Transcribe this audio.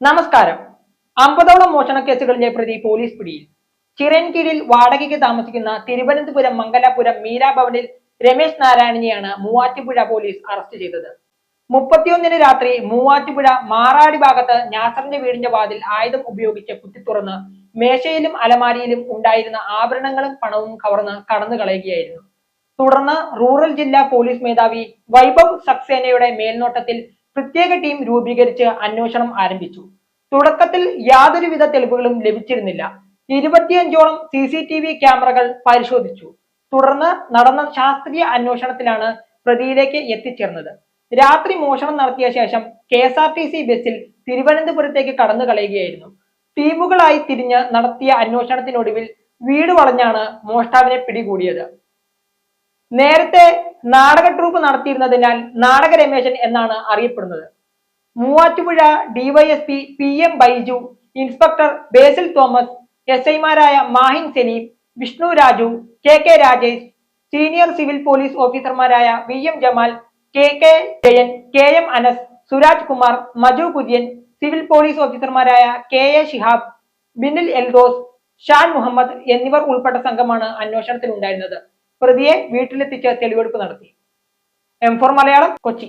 നമസ്കാരം. അമ്പതോളം മോഷണ കേസുകളിലെ പ്രതി പോലീസ് പിടിയിൽ. ചിറൻകീഴിൽ വാടകയ്ക്ക് താമസിക്കുന്ന തിരുവനന്തപുരം മംഗലാപുരം മീരാഭവനിൽ രമേശ് നാരായണനെയാണ് മൂവാറ്റുപുഴ പോലീസ് അറസ്റ്റ് ചെയ്തത്. മുപ്പത്തിയൊന്നിന് രാത്രി മൂവാറ്റുപുഴ മാറാടി ഭാഗത്ത് ഞാസറിന്റെ വീടിന്റെ വാതിൽ ആയുധം ഉപയോഗിച്ച് കുത്തിത്തുറന്ന് മേശയിലും അലമാരിയിലും ഉണ്ടായിരുന്ന ആഭരണങ്ങളും പണവും കവർന്ന് കടന്നു കളയുകയായിരുന്നു. തുടർന്ന് റൂറൽ ജില്ലാ പോലീസ് മേധാവി വൈഭവ് സക്സേനയുടെ മേൽനോട്ടത്തിൽ പ്രത്യേക ടീം രൂപീകരിച്ച് അന്വേഷണം ആരംഭിച്ചു. തുടക്കത്തിൽ യാതൊരുവിധ തെളിവുകളും ലഭിച്ചിരുന്നില്ല. ഇരുപത്തിയഞ്ചോളം സി സി ടി വി ക്യാമറകൾ പരിശോധിച്ചു. തുടർന്ന് നടന്ന ശാസ്ത്രീയ അന്വേഷണത്തിലാണ് പ്രതിയിലേക്ക് എത്തിച്ചേർന്നത്. രാത്രി മോഷണം നടത്തിയ ശേഷം K S R T C ബസ്സിൽ തിരുവനന്തപുരത്തേക്ക് കടന്നു കളയുകയായിരുന്നു. ടീമുകളായി തിരിഞ്ഞ് നടത്തിയ അന്വേഷണത്തിനൊടുവിൽ വീട് വളഞ്ഞാണ് മോഷ്ടാവിനെ പിടികൂടിയത്. നേരത്തെ നാടക ട്രൂപ്പ് നടത്തിയിരുന്നതിനാൽ നാടക രമേശൻ എന്നാണ് അറിയപ്പെടുന്നത്. Muvattupuzha DYSP P M Baiju inspector Basil Thomas S ഐമാരായ Mahin Saleem Vishnu Raju K K Rajesh senior civil police ഓഫീസർമാരായ V M Jamal K K Jayan K M Anas Suraj Kumar Maju Kurian civil police ഓഫീസർമാരായ K A Shihab Binil Eldhose Shan Muhammad എന്നിവർ ഉൾപ്പെട്ട സംഘമാണ് അന്വേഷണത്തിൽ ഉണ്ടായിരുന്നത് പ്രതിയെ വീട്ടിലെത്തിച്ച് തെളിവെടുപ്പ് നടത്തി. M four Malayalam Kochi.